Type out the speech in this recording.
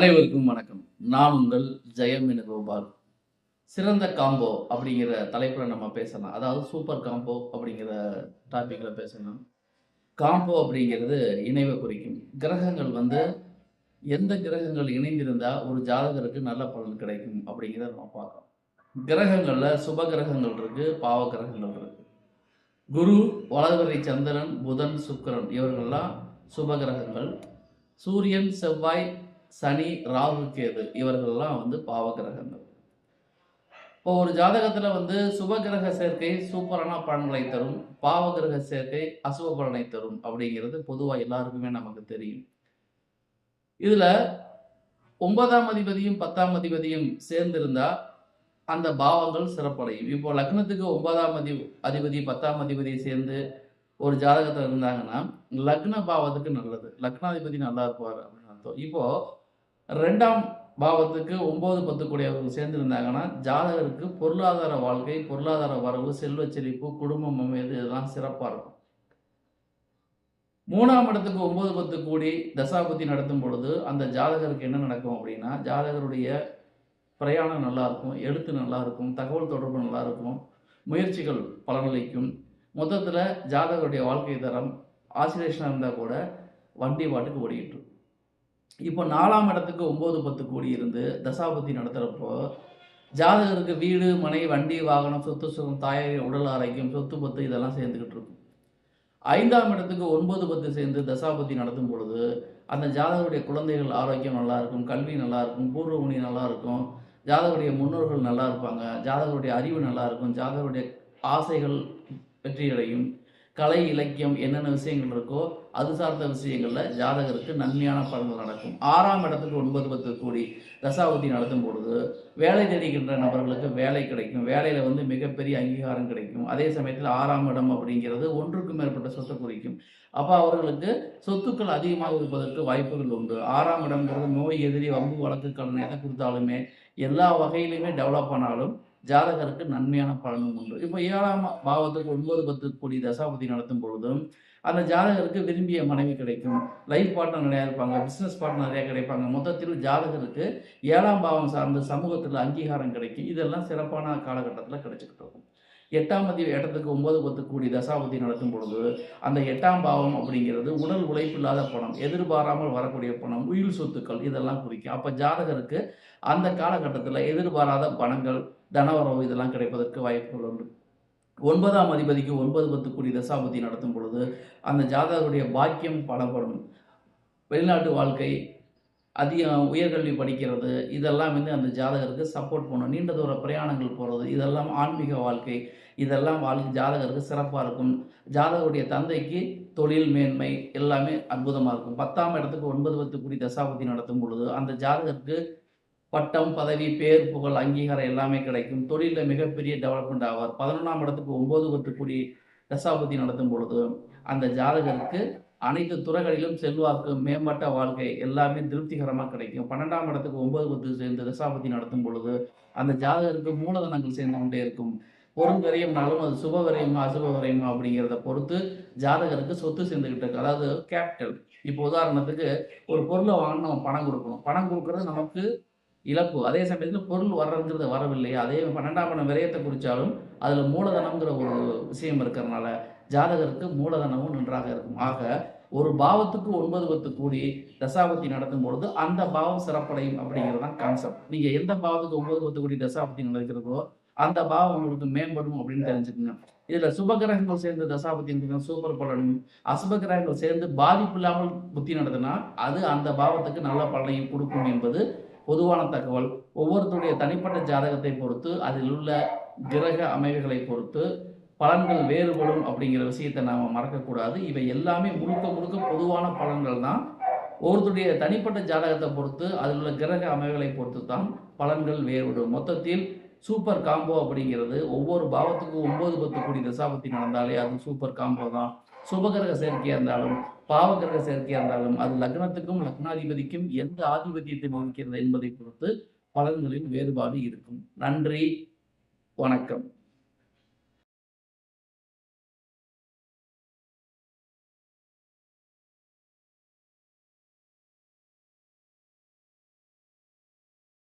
அனைவருக்கும் வணக்கம். நான் உங்கள் ஜெயம் கோபால் சிறந்த காம்போ அப்படிங்கிற தலைப்பில் நம்ம பேசலாம். அதாவது சூப்பர் காம்போ அப்படிங்கிற டாப்பிக்கில் பேசணும். காம்போ அப்படிங்கிறது இணைவை குறிக்கும். கிரகங்கள் வந்து எந்த கிரகங்கள் இணைந்திருந்தால் ஒரு ஜாதகருக்கு நல்ல பலன் கிடைக்கும் அப்படிங்கிறத நம்ம பார்க்கலாம் கிரகங்களில் சுப கிரகங்கள் இருக்குது பாவ கிரகங்கள் இருக்குது குரு வளர்வரை சந்திரன் புதன் சுக்கிரன் இவர்கள்லாம் சுப கிரகங்கள். சூரியன் செவ்வாய் சனி ராகு கேது இவர்கள்லாம் வந்து பாவ கிரகங்கள் இப்போ ஒரு ஜாதகத்தில் வந்து சுப கிரக சேர்க்கை சூப்பரான பலன்களை தரும் பாவ கிரக சேர்க்கை அசுப பலனை தரும் அப்படிங்கிறது பொதுவாக எல்லாருக்குமே நமக்கு தெரியும். இதில் ஒன்பதாம் அதிபதியும் பத்தாம் அதிபதியும் சேர்ந்திருந்தா அந்த பாவங்கள் சிறப்படையும். இப்போ லக்னத்துக்கு ஒன்பதாம் அதி அதிபதி பத்தாம் அதிபதி சேர்ந்து ஒரு ஜாதகத்தில் இருந்தாங்கன்னா லக்ன பாவத்துக்கு நல்லது. லக்னாதிபதி நல்லா இருப்பார் அப்படின்னு அர்த்தம். இப்போ ரெண்டாம் பாவத்துக்கு ஒம்பது பத்து கூடியவர்கள் சேர்ந்துருந்தாங்கன்னா ஜாதகருக்கு பொருளாதார வாழ்க்கை பொருளாதார வரவு செல்வ செழிப்பு குடும்பம் அமைது இதெல்லாம் சிறப்பாக இருக்கும் மூணாம் இடத்துக்கு ஒம்பது பத்து கூடி தசாபுத்தி நடத்தும் பொழுது அந்த ஜாதகருக்கு என்ன நடக்கும் அப்படின்னா ஜாதகருடைய பிரயாணம் நல்லா இருக்கும் எழுத்து நல்லா இருக்கும் தகவல் தொடர்பு நல்லா இருக்கும் முயற்சிகள் பலனளிக்கும் மொத்தத்தில் ஜாதகருடைய வாழ்க்கை தரம் ஆசிலேஷனாக இருந்தால் கூட வண்டி பாட்டுக்கு ஓடிக்கிட்டு இருக்கும். இப்போ நாலாம் இடத்துக்கு ஒம்பது பத்து கோடி இருந்து தசாபதி நடத்துகிறப்போ ஜாதகருக்கு வீடு மனை வண்டி வாகனம் சொத்து சுகம் தாயார் உடல் ஆரோக்கியம் சொத்து பத்து இதெல்லாம் சேர்ந்துக்கிட்டு இருக்கும். ஐந்தாம் இடத்துக்கு ஒன்பது பத்து சேர்ந்து தசாபதி நடத்தும் பொழுது அந்த ஜாதகருடைய குழந்தைகள் ஆரோக்கியம் நல்லா இருக்கும் கல்வி நல்லா இருக்கும் பூர்வமுனி நல்லா இருக்கும் ஜாதகருடைய முன்னோர்கள் நல்லா இருப்பாங்க ஜாதகருடைய அறிவு நல்லா இருக்கும் ஜாதகருடைய ஆசைகள் வெற்றியடையும் கலை இலக்கியம் என்னென்ன விஷயங்கள் இருக்கோ அது சார்ந்த விஷயங்களில் ஜாதகருக்கு நன்மையான பலன்கள் நடக்கும். ஆறாம் இடத்துக்கு ஒன்பது பத்து கூடி தசாபதி நடத்தும் பொழுது வேலை தேடிக்கின்ற நபர்களுக்கு வேலை கிடைக்கும். வேலையில் வந்து மிகப்பெரிய அங்கீகாரம் கிடைக்கும். அதே சமயத்தில் ஆறாம் இடம் அப்படிங்கிறது ஒன்றுக்கும் மேற்பட்ட சொத்தை குறிக்கும். அப்போ அவர்களுக்கு சொத்துக்கள் அதிகமாக இருப்பதற்கு வாய்ப்புகள் உண்டு. ஆறாம் இடம்ங்கிறது நோய் எதிரி வம்பு வழக்கு கடன் எதை கொடுத்தாலுமே எல்லா வகையிலுமே டெவலப் ஆனாலும் ஜாதகருக்கு நன்மையான பலனும் உண்டு. இப்போ ஏழாம் பாவத்துக்கு ஒன்பது பத்து கோடி தசாபதி நடத்தும் பொழுதும் அந்த ஜாதகருக்கு விரும்பிய மனைவி கிடைக்கும். லைஃப் பார்ட்னர் நிறையா இருப்பாங்க பிஸ்னஸ் பார்ட்னர் நிறையா கிடைப்பாங்க. மொத்தத்தில் ஜாதகருக்கு ஏழாம் பாவம் சார்ந்த சமூகத்தில் அங்கீகாரம் கிடைக்கும். இதெல்லாம் சிறப்பான காலகட்டத்தில் கிடைச்சிக்கிட்டு இருக்கும் எட்டாம் மதி இடத்துக்கு ஒன்பது பத்து கூடி தசாபதி நடத்தும் பொழுது அந்த எட்டாம் பாவம் அப்படிங்கிறது உடல் உழைப்பில்லாத பணம் எதிர்பாராமல் வரக்கூடிய பணம் உயிர் சொத்துக்கள் இதெல்லாம் குறிக்கும். அப்போ ஜாதகருக்கு அந்த காலகட்டத்தில் எதிர்பாராத பணங்கள் தனவரவு இதெல்லாம் கிடைப்பதற்கு வாய்ப்புகள் உண்டு. ஒன்பதாம் அதிபதிக்கு ஒன்பது பத்து கூடி தசாபதி நடத்தும் பொழுது அந்த ஜாதகருடைய பாக்கியம் பலப்படும். வெளிநாட்டு வாழ்க்கை அதிக உயர்கல்வி படிக்கிறது இதெல்லாம் வந்து அந்த ஜாதகருக்கு சப்போர்ட் பண்ணும் நீண்ட தூர பிரயாணங்கள் போகிறது இதெல்லாம் ஆன்மீக வாழ்க்கை இதெல்லாம் வாழ்க்கை ஜாதகருக்கு சிறப்பாக இருக்கும். ஜாதகருடைய தந்தைக்கு தொழில் மேன்மை எல்லாமே அற்புதமாக இருக்கும். பத்தாம் இடத்துக்கு ஒன்பது பத்து குடி தசாபதி நடத்தும் பொழுது அந்த ஜாதகருக்கு பட்டம் பதவி பேர் புகழ் அங்கீகாரம் எல்லாமே கிடைக்கும். தொழிலில் மிகப்பெரிய டெவலப்மெண்ட் ஆவார். பதினொன்றாம் இடத்துக்கு ஒன்பது பத்து குடி தசாபதி நடத்தும் பொழுது அந்த ஜாதகருக்கு அனைத்து துறைகளிலும் செல்வாக்கு மேம்பட்ட வாழ்க்கை எல்லாமே திருப்திகரமாக கிடைக்கும். பன்னெண்டாம் இடத்துக்கு ஒன்பது பத்து சேர்ந்து தசாபதி நடத்தும் பொழுது அந்த ஜாதகருக்கு மூலதனங்கள் சேர்ந்து கொண்டே இருக்கும். பொருள் விரயம்னாலும் அது சுப விரயமா அசுப விரயமா அப்படிங்கிறத பொறுத்து ஜாதகருக்கு சொத்து சேர்ந்துக்கிட்டு இருக்கு. அதாவது கேபிட்டல் இப்போ உதாரணத்துக்கு ஒரு பொருளை வாங்கினோம் பணம் கொடுக்கணும். பணம் கொடுக்கறது நமக்கு இழப்பு. அதே சமயத்தில் பொருள் வர்றதுங்கிறது வரவில்லை. அதே பன்னெண்டாம் பணம் விரயத்தை குறித்தாலும் அதில் மூலதனம்ங்கிற ஒரு விஷயம் இருக்கிறதுனால ஜாதகருக்கு மூலதனமும் நன்றாக இருக்கும். ஆக ஒரு பாவத்துக்கு ஒன்பது பத்து கூடி தசாபதி நடத்தும் பொழுது அந்த பாவம் சிறப்படையும் அப்படிங்கிறது தான் கான்செப்ட் நீங்கள் எந்த பாவத்துக்கு ஒன்பது பத்து கூடி தசாபதி நடக்கிறதோ அந்த பாவம் உங்களுக்கு மேம்படும் அப்படின்னு தெரிஞ்சுக்கணும் இதில் சுபகிரகங்கள் சேர்ந்து தசாபத்தி நடத்தினா சூப்பர் பலனும். அசுப கிரகங்கள் சேர்ந்து பாதிப்பு இல்லாமல் புத்தி நடத்தினா அது அந்த பாவத்துக்கு நல்ல பலனையும் கொடுக்கும் என்பது பொதுவான தகவல். ஒவ்வொருத்தருடைய தனிப்பட்ட ஜாதகத்தை பொறுத்து அதில் உள்ள கிரக அமைவுகளை பொறுத்து பலன்கள் வேறுபடும் அப்படிங்கிற விஷயத்தை நாம் மறக்கக்கூடாது. இவை எல்லாமே முழுக்க முழுக்க பொதுவான பலன்கள் தான். ஒவ்வொருத்தருடைய தனிப்பட்ட ஜாதகத்தை பொறுத்து அதில் உள்ள கிரக அமைவுகளை பொறுத்து தான் பலன்கள் வேறுபடும். மொத்தத்தில் சூப்பர் காம்போ அப்படிங்கிறது ஒவ்வொரு பாவத்துக்கும் ஒன்பது பத்து கோடி தசாபத்தி நடந்தாலே அது சூப்பர் காம்போ தான். சுபகிரக சேர்க்கையாக இருந்தாலும் பாவகிரக சேர்க்கையாக இருந்தாலும் அது லக்னத்துக்கும் லக்னாதிபதிக்கும் எந்த ஆதிபத்தியத்தை வகிக்கிறது என்பதை பொறுத்து பலன்களில் வேறுபாடு இருக்கும். நன்றி. வணக்கம்.